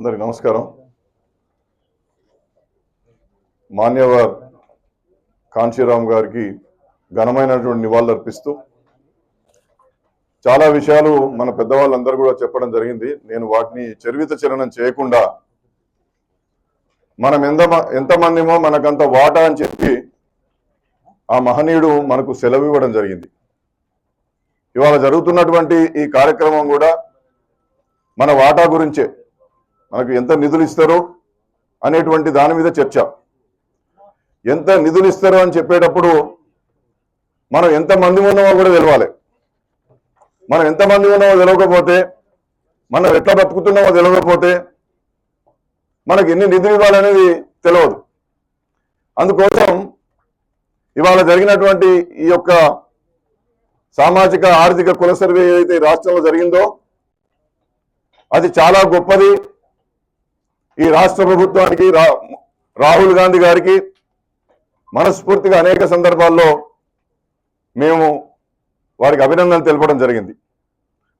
అందరికి నమస్కారం. మాన్యవర్ కాంచీరామ్ గారికి ఘనమైనటువంటి నివాళులు అర్పిస్తూ చాలా విషయాలు మన పెద్దవాళ్ళందరూ కూడా చెప్పడం జరిగింది. నేను వాటిని చరివిత చరణం చేయకుండా మనం ఎంత ఎంతమందిమో మనకంత వాటా అని చెప్పి ఆ మహనీయుడు మనకు సెలవు ఇవ్వడం జరిగింది. ఇవాళ జరుగుతున్నటువంటి ఈ కార్యక్రమం కూడా మన వాటా గురించే. మనకు ఎంత నిధులు ఇస్తారో అనేటువంటి దాని మీద చర్చ. ఎంత నిధులు ఇస్తారో అని చెప్పేటప్పుడు మనం ఎంత మంది ఉన్నామో కూడా తెలవాలి. మనం ఎంతమంది ఉన్నామో తెలవకపోతే మనం ఎట్లా బతుకుతున్నామో తెలియకపోతే మనకి ఎన్ని నిధులు ఇవ్వాలనేది తెలియదు అందుకోసం ఇవాళ జరిగినటువంటి ఈ యొక్క సామాజిక ఆర్థిక కుల సర్వే ఏదైతే రాష్ట్రంలో జరిగిందో అది చాలా గొప్పది. ఈ రాష్ట్ర ప్రభుత్వానికి రా రాహుల్ గాంధీ గారికి మనస్ఫూర్తిగా అనేక సందర్భాల్లో మేము వారికి అభినందనలు తెలపడం జరిగింది.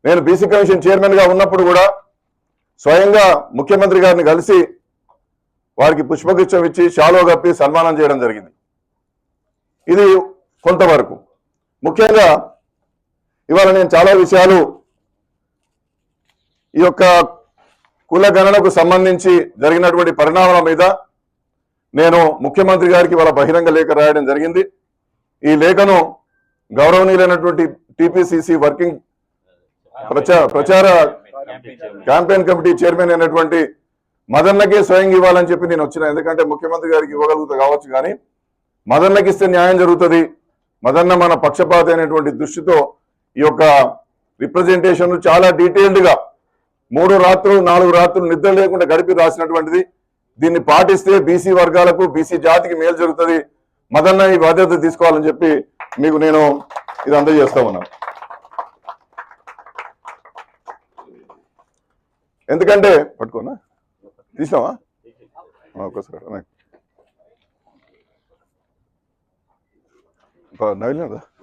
నేను బీసీ కమిషన్ చైర్మన్గా ఉన్నప్పుడు కూడా స్వయంగా ముఖ్యమంత్రి గారిని కలిసి వారికి పుష్పగుచ్చం ఇచ్చి షాలో కప్పి సన్మానం చేయడం జరిగింది. ఇది కొంతవరకు. ముఖ్యంగా ఇవాళ నేను చాలా విషయాలు ఈ యొక్క కుల గణనకు సంబంధించి జరిగినటువంటి పరిణామాల మీద నేను ముఖ్యమంత్రి గారికి వాళ్ళ బహిరంగ లేఖ రాయడం జరిగింది. ఈ లేఖను గౌరవనీయులైనటువంటి టిపిసిసి వర్కింగ్ ప్రచార ప్రచార క్యాంపెయిన్ కమిటీ చైర్మన్ అయినటువంటి మదన్లకే స్వయం ఇవ్వాలని చెప్పి నేను వచ్చిన ఎందుకంటే ముఖ్యమంత్రి గారికి ఇవ్వగలుగుతా కావచ్చు కానీ మదన్నకి ఇస్తే న్యాయం జరుగుతుంది. మదన్న మన పక్షపాత అయినటువంటి దృష్టితో ఈ యొక్క రిప్రజెంటేషన్ చాలా డీటెయిల్డ్గా మూడు రాత్రులు నాలుగు రాత్రులు నిద్ర లేకుండా గడిపి రాసినటువంటిది. దీన్ని పాటిస్తే బీసీ వర్గాలకు బీసీ జాతికి మేలు జరుగుతుంది. మదన్న ఈ బాధ్యత తీసుకోవాలని చెప్పి మీకు నేను ఇది అందజేస్తా ఉన్నాను. ఎందుకంటే పట్టుకోనా? తీసావా? ఒక్కసారి అన్న.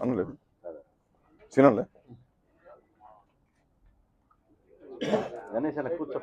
అనలేదు చిన్నలే Ganesan, escucho.